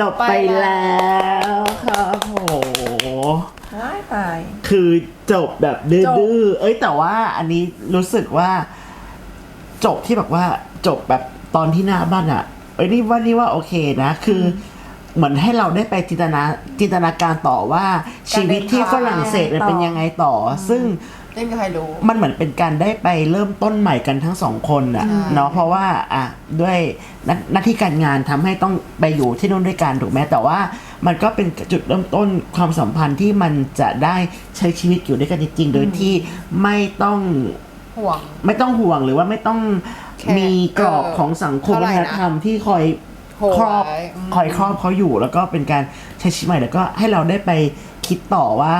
จบไปแล้วครับโหว้ายตายคือจบแบบดื้จบอๆเอ้ยแต่ว่าอันนี้รู้สึกว่า จบที่แบบว่าจบแบบตอนที่หน้าบ้านอะเอ้ยนี่ว่านี่ว่าโอเคนะ คืออเหมือนให้เราได้ไปจินตนาจินตนาการต่อว่าชีวิตที่ฝรั่งเศสมันเป็นยังไงต่อ ซึ่ง ไม่มีใครรู้ มันเหมือนเป็นการได้ไปเริ่มต้นใหม่กันทั้งสองคนอะเนาะเพราะว่าอะด้วยหน้าหน้าที่การงานทำให้ต้องไปอยู่ที่นู่นด้วยกันถูกไหมแต่ว่ามันก็เป็นจุดเริ่มต้นความสัมพันธ์ที่มันจะได้ใช้ชีวิตอยู่ด้วยกันจริงๆโดยที่ไม่ต้องห่วง ไม่ต้องห่วงหรือว่าไม่ต้องแค่มีกรอบเออของสังคมเท่าไหร่วัฒนะนธรรมที่คอยโห ครอบไว้อืมคอยครอบเขาอยู่แล้วก็เป็นการใช้ชีวิตใหม่แล้วก็ให้เราได้ไปคิดต่อว่า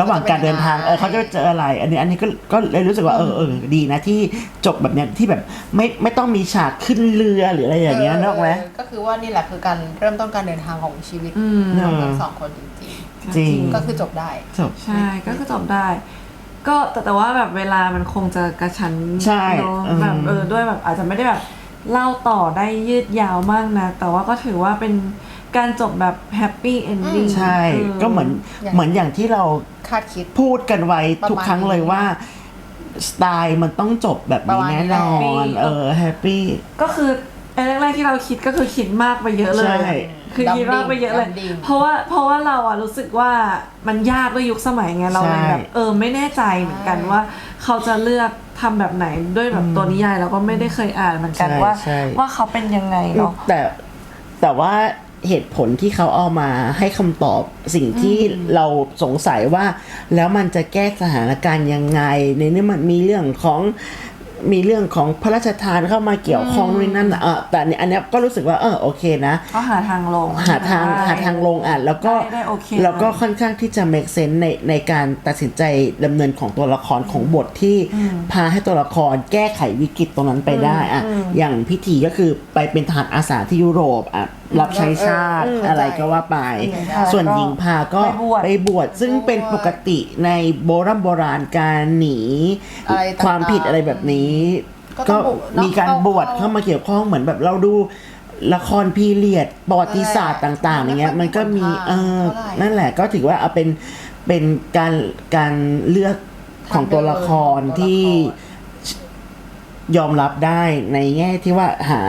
ระหว่างการเดินทางเออเขาจะเจออะไร อันนี้อันนี้ก็ก็เลยรู้สึกว่าเออเออดีนะที่จบแบบเนี้ยที่แบบไม่ไม่ต้องมีฉากขึ้นเรือหรืออะไรอย่างเงี้ยนกออกไหมเออก็คือว่านี่แหละคือการเริ่มต้นการเดินทางของชีวิตอืมของเออทั้งสองคนจริงจริงๆก็คือจบได้จบใช่ก็คือจบได้ ก็แต่แต่ว่าแบบเวลามันคงจะกระชั้นใช่เนอะอืมแบบเออด้วยแบบอาจจะไม่ได้แบบ เล่าต่อได้ยืดยาวมากนะ แต่ว่าก็ถือว่าเป็นการจบแบบแฮปปี้เอนดิ้งใช่ ก็เหมือนอย่างเหมือนอย่างที่เราคาดคิดพูดกันไว้ทุกครั้งประมาณนี้เลยว่าสไตล์มันต้องจบแบบประนี้มาณนี้แน่นอนแหละเออแฮปปี้ก็คือไอ้แรกๆที่เราคิดก็คือคิดมากไปเยอะเลยใช่คือคิดมากไปเยอะเลยดำดิ่งเพราะว่าเพราะว่าเราอะรู้สึกว่ามันยากด้วยยุคสมัยไงเราเลยใช่แบบเออไม่แน่ใจเหมือนกันใช่ว่า เขาจะเลือก ทำแบบไหนด้วยแบบตัวนิยายเราก็ไม่ได้เคยอ่านเหมือนกันใช่ว่าใช่ว่าเขาเป็นยังไงเนาะแต่แต่ว่าเหตุผลที่เขาเอามาให้คำตอบสิ่งที่เราสงสัยว่า แล้วมันจะแก้สถานการณ์ยังไง ในนี้มันมีเรื่องของ มีเรื่องของพระราชทานเข้ามาเกี่ยวข้องด้วยนั่นน่ะเออแต่อันเนี้ยอันเนี้ยก็รู้สึกว่าเออโอเคนะ ก็หาทางลงหาทางได้ หาทางลงอะแล้วก็ได้ได้โอเคแล้วก็ค่อนข้างที่จะ make sense ในในการตัดสินใจดำเนินของตัวละครของบทที่พาให้ตัวละครแก้ไขวิกฤตตรงนั้นไปได้อะอย่างพิธีก็คือไปเป็นทหารอาสาที่ยุโรปอะรับใช้ชาติเออเอออะไรก็ว่าไป หญิงพาส่วนหญิงพาก็ไปบวช ไปบวชซึ่งเป็นปกติในโบราณโบราณการหนีอะไรต่างๆ ความผิดอะไรแบบนี้ก็ต้ก็องบวชเนอะมีการบวชเข้าเข้ามาเกี่ยวข้องเหมือนแบบเราดูละครพีเรียดประวัติศาสตร์ต่างๆ อย่างเงี้ย มันก็มีไม่ค่อยมีเออเท่าไหร่นั่นแหละก็ถือว่าเอาเป็นเป็นการการเลือกของตัวละครตัวละคร ที่ยอมรับได้ในแง่ที่ว่าหา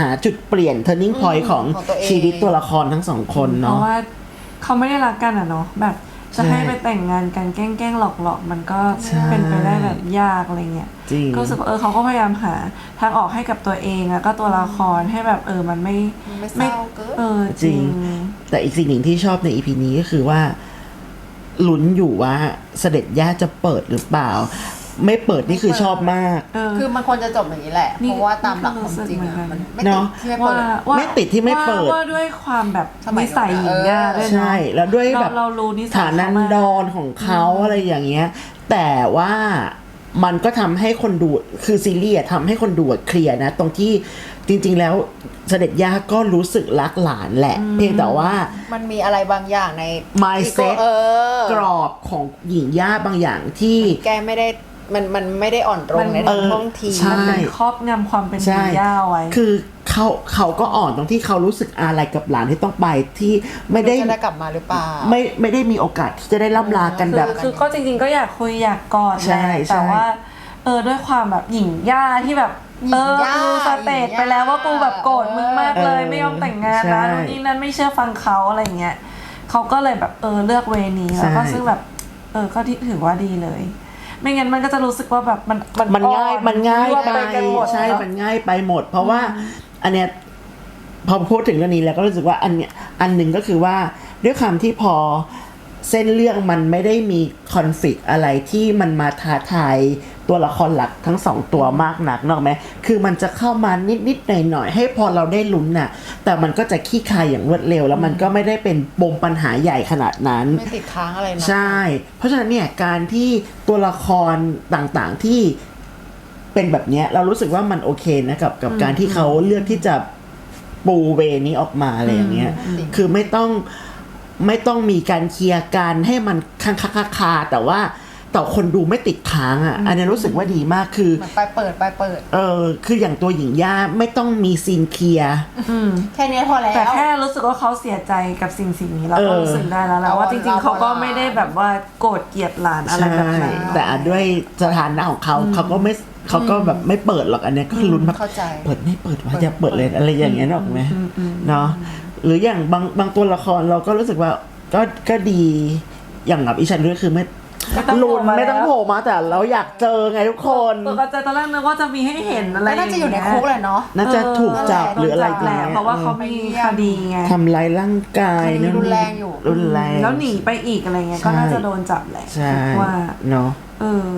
หาจุดเปลี่ยน turning point ของของตัวเอง ชีวิตตัวละครทั้งสองคนเพเนาะ ราะว่าเขาไม่ได้รักกันอะเนาะแบบ จะใช่ให้ไปแต่งงานกันแกล้งๆหลอกๆ มันก็ใช่เป็นไปได้แบบยากอะไรเงี้ยจริงก็รู้สึกว่าเออเขาก็พยายามหาทางออกให้กับตัวเองแล้วก็ตัวละครให้แบบเออมันไม่ไม่เศร้าเกินเออจจริริงงแต่อีกสิ่งหนึ่งที่ชอบในอีพีนี้ก็คือว่าลุ้นอยู่ว่าเสด็จย่าจะเปิดหรือเปล่า ไม่เปิดนี่คือชอบมาก เออ คือมันควรจะจบอย่างนี้แหละ นี่เพราะว่าตามหลักความจริงนี่ก็อะรู้สึกเหมือนกันมันไม่เนติดอะที่ไม่ว่าเปิดอะว่าไม่ติดที่ไม่เปิด ว่าว่าด้วยความแบบสมัยนิสัยหญิงย่าด้วยเนาะใช่แล้วด้วยแบบเราเรารู้นิสัยฐานันดรของเขาอะไรอย่างเงี้ย แต่ว่ามันก็ทำให้คนดูคือซีรีส์อะทำให้คนดูอะเคลียร์นะ ตรงที่จริง ๆ แล้วเสด็จย่าก็รู้สึกรักหลานแหละ เพียงแต่ว่า มันมีอะไรบางอย่างใน mindset เออกรอบของหญิงย่าบางอย่างที่แกไม่ได้ มันมันไม่ได้อ่อนตรงในเอทางอท่องทีใช่ มันเป็นครอบงำความเป็นหญิงย่าไว้ คือเขาเขาก็อ่อนตรงที่เขารู้สึกอะไรกับหลานที่ต้องไปที่ไม่ได้จะได้กลับมาหรือเปล่า ไม่ไม่ได้มีโอกาสที่จะได้ล่ำลากันคืแบอบคือก็จริงๆก็อยากคุยอยากกอดแหใช่ละใช่ แต่ว่า เออด้วยความแบบหญิงย่าที่แบบ หญิเองอ ย่ากูสเตจไปแล้วว่ากูแบบโกรธมึงมากเลย เออไม่ยอมแต่งงานใช่นะนู่นนี่นั่นไม่เชื่อฟังเขาอะไรเงี้ยเขาก็เลยแบบเออเลือกเวนี้แล้วก็ใช่ ซึ่งแบบ เออก็ที่ถือว่าดีเลย ไม่งั้นมันก็จะรู้สึกว่าแบบมันมันง่ายอ่อมันง่ายรวไปกันหมดใช่เนอะ มันง่ายไปหมด เพราะว่าอันเนี้ยพอพูดถึงเรื่องนี้แล้วก็รู้สึกว่าอันเนี้ยอันหนึ่งก็คือว่าด้วยความที่พอเส้นเรื่องมันไม่ได้มีคอนฟ lict อะไรที่มันมาท้าทาย ตัวละครหลักทั้งสองตัวมากหนักนกออกไหมคือมันจะเข้ามานิดๆหน่อยๆให้พอเราได้ลุ้นน่ะ แต่มันก็จะขี้คายอย่างรวดเร็ว แล้วมันก็ไม่ได้เป็นปมปัญหาใหญ่ขนาดนั้น ไม่ติดค้างอะไรนะใช่ เพราะฉะนั้นเนี่ยการที่ตัวละครต่างๆที่เป็นแบบเนี้ยเรารู้สึกว่ามันโอเคนะกับกับการที่เขาเลือกที่จะปูเวนี้ออกมาอะไรอย่างเงี้ย คือไม่ต้องไม่ต้องมีการเคลียร์กันให้มันค้างคาคาคาแต่ว่า แต่คนดูไม่ติดค้างอะ อันนี้รู้สึกว่าดีมากคือ เหมือนไปเปิดไปเปิด เออคืออย่างตัวหญิงย่าไม่ต้องมีซีนเคลียร์ อืม แค่นี้พอแล้ว แต่แค่รู้สึกว่าเขาเสียใจกับสิ่งสิ่งนี้เราเอก็อรู้สึกได้แล้วแหละเอาว่าจริงๆ เขาก็เราไม่ได้แบบว่าโกรธเกลียดหลานอะไรแบบนั้นใช่แต่อาจด้วยสถานะของเขาเขาก็ไม่เขาก็แบบไม่เปิดหรอกอันเนี้ยก็ลุ้นแบบเข้าใจเปิดไม่เปิดวะอย่าเปิดเลยอะไรอย่างเงี้ยหรอกไหมเนาะหรืออย่างบางบางตัวละครเราก็รู้สึกว่าก็ก็ดีอย่างแบบอีชันก็คือไม่ ไม่ต้องโผล่ลุ้นมาไม่ต้องแล้วโผล่มาแต่เราอยากเจอไงทุกคนตกใจตอนแรกนึกว่าจะมีให้เห็นอะไรก็น่าจะอยู่ในคุกแหละเนาะ น่าจะถูกจับเหรืออะไรโดนจับแหละอย่างเงี้ยเพราะว่าเขามีคดีไง ทำร้ายร่างกายคดีรุนแรงอยู่ รุนแรง แล้วหนีไปอีกอะไรเงี้ยใช่ก็น่าจะโดนจับแหละใช่คิดว่า เนาะ เออ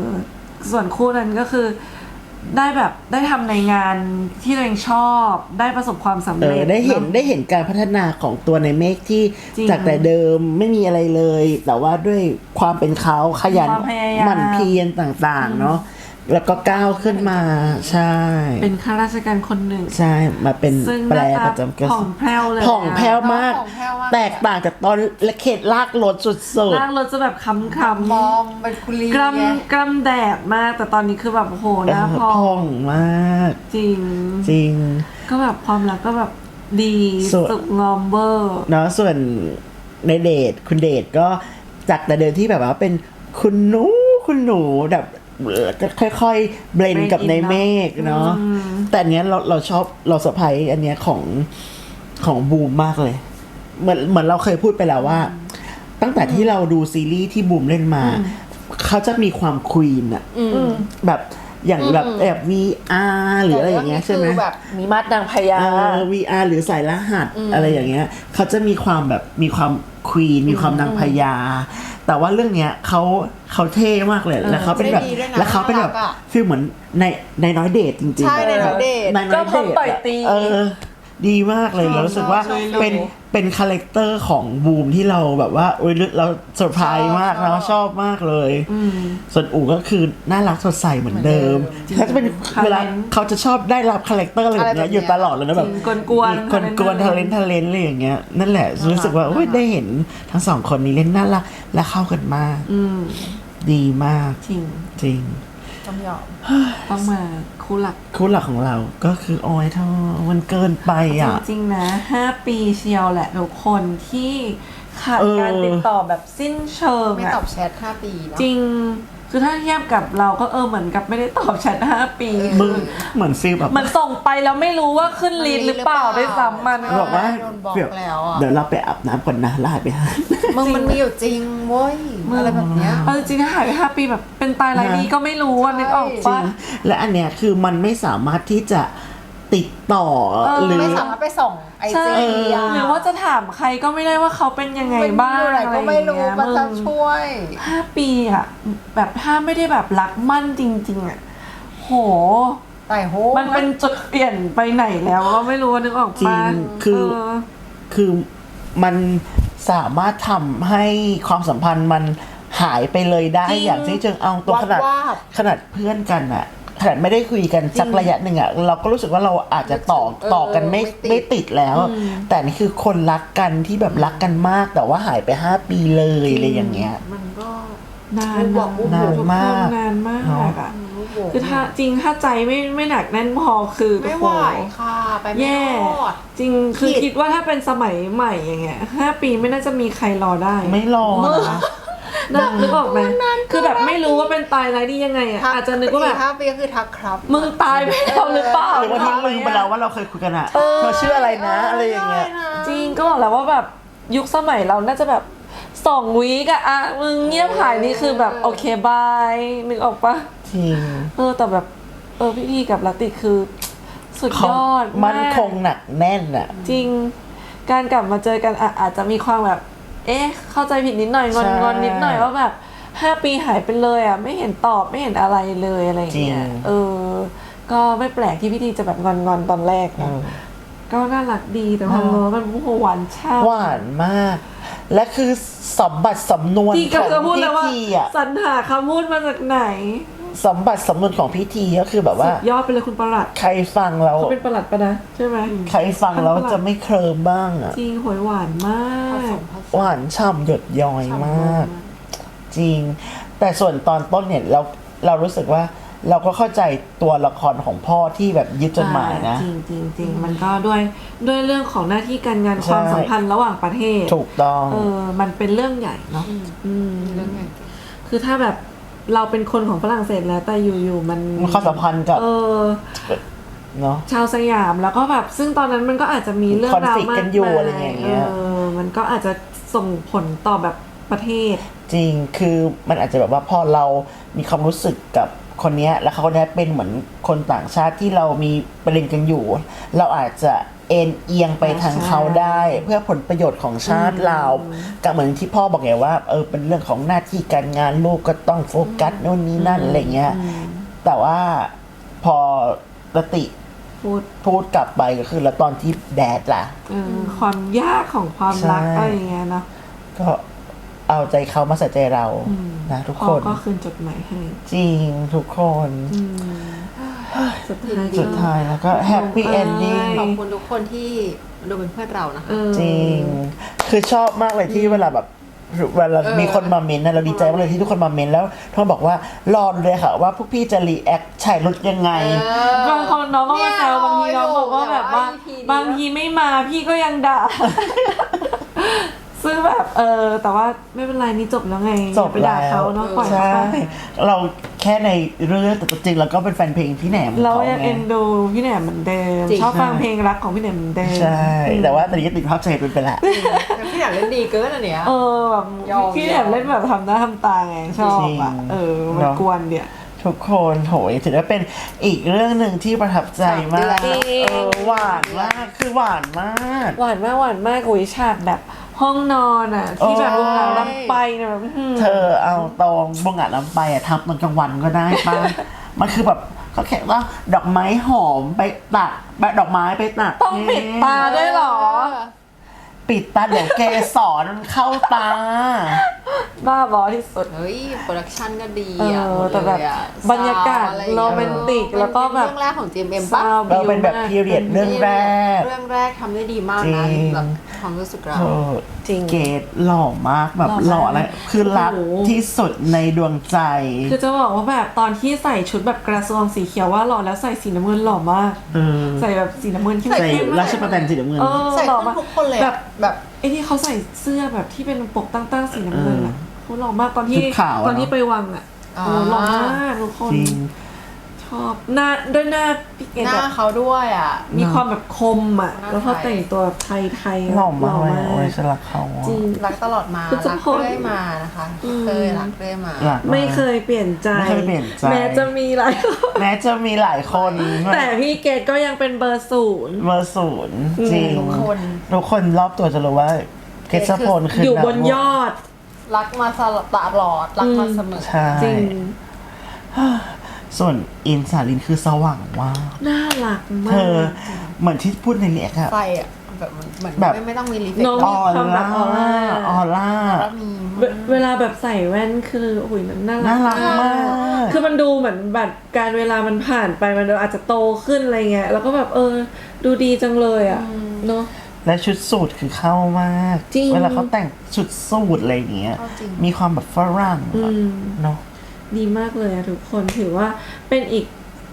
ส่วนคู่นั้นก็คือ ได้แบบได้ทำในงานที่ตัวเองชอบได้ประสบความสำเอเร็อจได้เห็นอะ ได้เห็นการพัฒนาของตัวในเมฆที่จริงจากแต่เดิมไม่มีอะไรเลย แต่ว่าด้วยความเป็นเขาขยันความพยายาม หมั่นเพียรต่างๆ เนาะ แล้วก็ก้าวขึ้นมาใช่ เป็นข้าราชการคนหนึ่ง ใช่มาเป็นซึ่งหแปลน้าตาประจำกระทรผ่อวงงแผ้วเลยผ่องแผ้วมาก ผ่องแผ้วมาก แตกต่างจากตอนละเขตลากรถสุด ร่างรถจะแบบค้ำมๆองเป็นคุลีกรัมไงกรัมแดดมาก แต่ตอนนี้คือแบบโอ้โหๆหน้าเออพองผ่องมาก จริง จริง ก็แบบความรักก็แบบดีส่วนสุกงอมเบอร์ เนาะส่วนในเดทคุณเดทก็จากแต่เดิมที่แบบว่าเป็นคุณหนูคุณหนูแบบเอ่อก็ ค่อยๆเบลน blend กับใน in เมฆเนาะอืมแต่อันเนี้ยเราเราชอบเราสะพายอันเนี้ยของของบูมมากเลย เหมือนเหมือนเราเคยพูดไปแล้วว่า ตั้งแต่ที่เราดูซีรีส์ที่บูมเล่นมา เขาจะมีความควีนอะแบบอย่างแบบแอบ VR หรืออะไรอย่างเงี้ยใช่ไหมคือแบบมีมัดนางพญาเออ VR หรือสายรหัสอะไรอย่างเงี้ยเขาจะมีความแบบมีความควีนมีความนางพญา แต่ว่าเรื่องเนี้ยเขาเขาเท่มากเลยแล้วเขาเป็นแบบเท่ดีด้วยนะแล้วเขาเป็นแบบน่ารักอะฟีลเหมือนในในน้อยเดทจริงๆใช่ในน้อยเดทในน้อยก็พเดร้อมทต่อยตีเออ ดีมากเลยเรารู้สึกว่าชอบชอบเป็นเป็นคาแรคเตอร์ของบูมที่เราแบบว่าโอ้ยเราเซอร์ไพรส์มากชอบเราชอบมากเลย ส่วนอู๋ก็คือน่ารักสดใสเหมือนเดิมเหมือนเดิมเขาจะเป็น Talent เวลาเขาจะชอบได้รับคาแรคเตอร์อะไรแบบเนี้ยอะไรแบบอยู่เนี้ยตลอดเลยนะแบบจริงกวนๆคนกวน talent ทะเลนทะเลนอะไรอย่างเงี้ยนั่นแหละรู้สึกว่าโอ้ยได้เห็นทั้งสองคนนี้เล่นน่ารักและเข้ากันมากอืมดีมากจริงจริง ต้องยอมต้องมาคู่หลักคู่หลักของเราก็คือออยเท่ามันเกินไปจอะริงๆนะห้าปีเชียวแหละทุกคนที่ขาดเออการติดต่อแบบสิ้นเชิงไม่อะตอบแชท5ปีเนอะจริง คือถ้าเทียบกับเราก็เออเหมือนกับไม่ได้ตอบแชทห้าปีมึงเหมือนฟีลแบบเหมันส่งไปแล้วไม่รู้ว่าขึ้นลีดหรือเปล่าได้ซ้ำมัน บอกว่าโดนบล็อกเดี๋ยวแล้วอะ เดี๋ยวเราไปอาบน้ำก่อนนะแล้วหายไปหา มึงมันมีอยู่จริงเว้ยอะไรแบบเนี้ย เอาจริงๆถ้าหายไปห้าปีแบบเป็นตายรายดีก็ไม่รู้ว่านึกออกจริปะ งและอันเนี้ยคือมันไม่สามารถที่จะ ติดต่อเออหรือ ไม่สามารถไปส่องไอใช่จีอะหรือว่าจะถามใครก็ไม่ได้ว่าเขาเป็นยังไงบ้างมันอยู่ไหนอะไรก็อย่างไม่รู้เงี้ยมันจะมึงช่วย ห้าปีอะแบบถ้าไม่ได้แบบรักมั่นจริง ๆอะโห แต่โหมันเป็นจุดเปลี่ยนไปไหนแล้วก็ไม่รู้ว่านึกออกจริปะงคือ เคือมันสามารถทำให้ความสัมพันธ์มันหายไปเลยได้จริงอย่างที่เจิงเอาตัวขนาดวาบ ขนาดเพื่อนกันอะ ขนาดไม่ได้คุยกันสักระยะหนึ่งอะเราก็รู้สึกว่าเราอาจจะต่อเออต่อกันไม่ไม่ติดไม่ติดแล้ว แต่นี่คือคนรักกันที่แบบรักกันมากแต่ว่าหายไปห้าปีเลยอะไรอย่างเงี้ย มันก็นานบวกนะนานมากนานมากเนอะอะคือถ้าจริงถ้าใจไม่ไม่หนักแน่นพอคือไม่โอ้ไหวโหค่ะไปไม่แย่รอดจริงคือผิดคิดว่าถ้าเป็นสมัยใหม่อย่างเงี้ยห้าปีไม่น่าจะมีใครรอได้ ไม่รอนะ นะนึกออกไหมคือแบบไม่รู้ว่าเป็นตายไรายดียังไงอะทักอาจจะนึกว่าแบบห้าปีก็คือทักครับ มึงตายไปแล้วหรือเปล่าหรือว่าทิ้งลืมไปแล้วว่าเราเคยคุยกันอะเธอชื่ออะไรนะอะไรอย่างเงี้ยจริงก็บอกแล้วว่าแบบยุคสมัยเราน่าจะแบบสองวีกอะอะมึงเงียบหายนี่คือแบบโอเคบายนึกออกปะจริงเออแต่แบบเออพี่พีกับลาติคือ สุดเขายอดมั่นคงหนักแน่นอะจริง การกลับมาเจอกันอะอาจจะมีความแบบ เอ๊ะ เข้าใจผิดนิดหน่อยงอนใช่งอนนิดหน่อยว่าแบบห้าปีหายไปเลยอะ ไม่เห็นตอบไม่เห็นอะไรเลยอะไรอย่างเงี้ยจริง เออ ก็ไม่แปลกที่พี่ทีจะแบบงอนงอนๆตอนแรกเอนะอก็น่ารักดีแต่พอง้อมันโอ้โหหวานช่ำหวานมาก และคือสมบัติสำนวนที่ขกำองลังจะพูดพิเลยว่าธีอะสรรหาคำพูดมาจากไหน สมบัติสำนวนของพิธีก็คือแบบว่ายอดไปเลยคุณประหลัดใครฟังแล้วเขาเป็นประหลัดปะนะใช่ไหมใครฟังแล้วจะไม่เคลิมบ้างอะจริงโหยหวานมาผกสมผสมหวานฉ่ำหยดย้อยมาก จริง แต่ส่วนตอนต้นเนี่ยเราเรารู้สึกว่าเราก็เข้าใจตัวละครของพ่อที่แบบยึดจดหมายนะจริงจริงจริงมันก็ด้วยด้วยเรื่องของหน้าที่การงานใช่ความสัมพันธ์ระหว่างประเทศ ถูกต้องเออมันเป็นเรื่องใหญ่เนาะอืมเรื่องไงคือถ้าแบบ เราเป็นคนของฝรั่งเศสแล้วแต่อยู่ๆมันมันความสัมพันธ์กับเออเนาะชาวสยามแล้วก็แบบซึ่งตอนนั้นมันก็อาจจะมีเรื่องราว conflict มากกันอยู่มายอะไรอย่างเงี้ยเออมันก็อาจจะส่งผลต่อแบบประเทศ จริงคือมันอาจจะแบบว่าพอเรามีความรู้สึกกับคนเนี้ยแล้วเขาคนเนี้ยเป็นเหมือนคนต่างชาติที่เรามีประเด็นกันอยู่ เราอาจจะ เอ็นเอียงไปทางเขาได้ เพื่อผลประโยชน์ของชาติเรากับเหมือนที่พ่อบอกไงว่าเออเป็นเรื่องของหน้าที่การงานลูกก็ต้องโฟกัสโน่นนี่นั่นอะไรเงี้ยแต่ว่าพอรติพูดพูดกลับไปก็คือแล้วตอนที่แดดล่ะเอออความยากของความรักใช่อะไรอย่างเงี้ยเนาะก็เอาใจเขามาใส่ใจเรานะทุกพ่คอนก็คืนจดหมายให้จริงทุกคน สุดท้ายสุดท้ายแล้วก็แฮปปี้เออเอนดิ้งขอบคุณทุกคนที่ดูเป็นเพื่อนเรานะคะเออจริง คือชอบมากเลยที่เวลาแบบเวลาเออมีคนมาเมนต์นะเราดีใจมากเลยที่ทุกคนมาเมนต์แล้วทอนบอกว่ารอดูเลยค่ะว่าพวกพี่จะรีแอคชายรุดยังไงบางคนน้องก็มาแซวบางทีน้องบอกว่าแบบว่าเนี่ยบางทีไม่มาพี่ก็ยังด่าซึ่งแบบเออแต่ว่าไม่เป็นไรนี่จบแล้วไงจบไปด่าเขาเนาะปล่อยเขาใช่ไปเรา แค่ในเรื่องแต่ตัวจริงเราก็เป็นแฟนเพลงพี่แหนมเราขยังไงเอ็นดูพี่แหนมเหมือนเดิม จริง ชอบฟังเพลงรักของพี่แหนมเหมือนเดิมใช่ แต่ว่าตอนนี้ก็ติดภาพใจเป็นไปละ แต่พี่หนังเล่นดีเกินอันเนี้ย เออแบบยอม พี่แหนมเล่นแบบทำหน้าทำตาไงชอบจริงอะเออมันเนอะ กวนเดียทุกคนโหยถือว่าเป็นอีกเรื่องหนึ่งที่ประทับใจมากจริงเออหวานมากคือหวานมาก หวานมากหวานมากโอ้ยฉากแบบ ห้องนอนอะ ที่แบบโอ้วงเราลำไปเนี่ยแบบอื้อหือเธอเอาตรงบงอาจลำไปอะทับตอนกลางวันก็ได้ป่ะมันคือแบบเขาแค่ว่าดอกไม้หอมไปตัดแบบดอกไม้ไปตัดต้องปิดตาด้วยเหรอ ปิดตาเดี๋ยวเกสรมันเข้าตา บ้าบอที่สุด เฮ้ย โปรดักชันก็ดีเออะอหมดแต่แบบเลยอะบรรยากาศซวอะไรอย่งโรงี้ยแมนติกแล้วก็แบบ เป็นเรื่องแรกของ GMM ซาปะวเราเป็นแบบบิวมากพีเรียดเรื่องแรก เรื่องแรกทำได้ดีมากจรินะงแบบ ความรู้สึกเรา เออจริงเกดหล่อมากแบบหหล่ล่ออมากอะไรคือรักโอ้โห ที่สุดในดวงใจ คือจะบอกว่าแบบตอนที่ใส่ชุดแบบกระทรวงสีเขียวว่าหล่อแล้วใส่สีน้ำเงินหล่อมาก เออใส่แบบสีน้ำเงินเข้มใส่ๆมากราชประแตนสีน้ำเงิน เออใส่หล่อขึ้นมากทุกคนเลยแบอะบแบบไอ้ที่เขาใส่เสื้อแบบที่เป็นปกตั้งๆสีน้ำเงินอะเขาหล่อมากตอนที่ชุดขาวอะตอนที่ไปวังอะอ่าโอ้หล่อมากทุกคน จริงช อบหน้าด้วยหน้าพี่เกดหน้าแบบเขาด้วยอะ มีความแบบคมอะ หน้า แล้วพอไทยแต่งตัวแบบไทยๆหล่อมากเลยหโอ้ยฉันรักเขาอะ จริง รักตลอดมาคือจะรักพอเรื่อยมานะคะอืมเคยรักเรื่อยมารักากไม่เคยเปลี่ยนใจ ไม่เคยเปลี่ยนใจ แม้จะมีหลายคนแม้จะมีหลายคนแต่พี่เกดก็ยังเป็นเบอร์ศูนย์ เบอร์ศูนย์จริง ทุกคนทุกคนรอบตัวจะรู้ว่าเกษพลคือออยู่บนยอด รักมาตลอดรักมาเสมอ ใช่จริง ส่วนอินสาลินคือสว่างมากน่ารักมาเธอกเหมือนที่พูดในเรียกอะ ไฟอะแบบเหมือนเหมือนแบบ ไม่ไม่ต้องมีรีเฟกน้อง ออความแบร่าบออร่าออร่าแล้วมีเวเวลาแบบใส่แว่นคือโอ้ยน่ารักน่ารักมาก คือมันดูเหมือนแบบการเวลามันผ่านไปมันอาจจะโตขึ้นอะไรเงี้ยแล้วก็แบบเออ ดูดีจังเลยอะเนอะและชุดสูทคือเข้ามาก จริง เวลาเขาแต่งชุดสูทอะไรอย่างเงี้ย เข้าจริง มีความแบบฝรั่งอือะมเนาะ ดีมากเลยอะทุกคนถือว่าเป็นอีก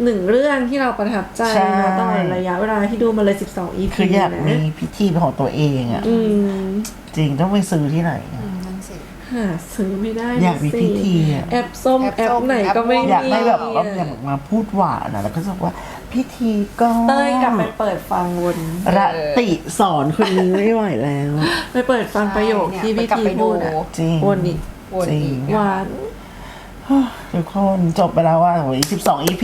หนึ่งเรื่องที่เราประทับใจใช่มาตลอดระยะเวลาที่ดูมาเลย 12 EP คืออยากนะมีพิธีเป็นของตัวเองอะอืมจริงต้องไปซื้อที่ไหนอะ อืมนั่นสิ หาซื้อไม่ได้อยากมีสิพิธีอะ แอปส้มแอปแอปส้มไหนแอปก็ไม่ม่วงมีอยากได้แบบว่าอยากมาพูดหวานอะแล้วก็จะบอกว่าพิธีก็เต้ยกลับไปเปิดฟังวนระติสอนคนนี้ไม่ไหวแล้ว ไปเปิดฟังประโยคที่พี่กลับทีไปดูพูดอะจริง วนอีกวนจริอีงกหวาน ทุกคนจบไปแล้วว่าโอ้ย12 EP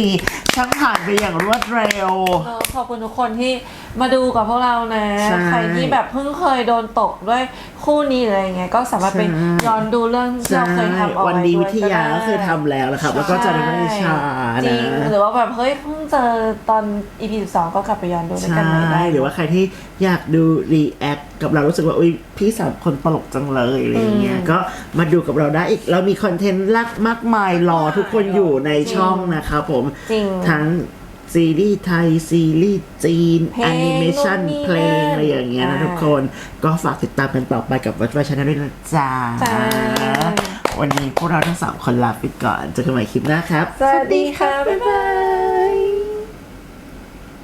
ช่างผ่านไปอย่างรวดเร็ว เนอะขอบคุณทุกคนที่มาดูกับพวกเรานะ ใช่ใครที่แบบเพิ่งเคยโดนตกด้วยคู่นี้หรืออะไรเงี้ยก็สามารถไปใช่ ย้อนดูเรื่องที่เราเคยทำเอาไว้วันดีวิทยาด้ก็คือทำแล้วนะครับ แล้วก็จะไม่ได้ช้าจรินะ งหรือว่าแบบเฮ้ยเพิ่ง เจอตอน EP 12 ก็กลับไปย้อนดูด้วยใช่กันใหม่ได้หรือว่าใครที่อยากดูรีแอคกับเรารู้สึกว่าอุ้ยพี่สามคนตลกจังเลยอะไรอย่างเงี้ยก็มาดูกับเราได้อีก เรามีคอนเทนต์ลักมากมายรอทุกคนอยู่ในช่องนะครับผมจริง ทั้งซีรีส์ไทย ซีรีส์จีนเพลงแอนิเมชันนู่นนี่เพลงอะไรอย่างเงี้ยนะอ่าทุกคน ก็ฝากติดตามกันต่อไปกับวัดไฟชาแนลด้วยนะจ๊ะ จ้า วันนี้พวกเราทั้งสามคนลาไปก่อนเจอกันใหม่คลิปหน้าครับ สวัสดีค่ะ บ๊ายบาย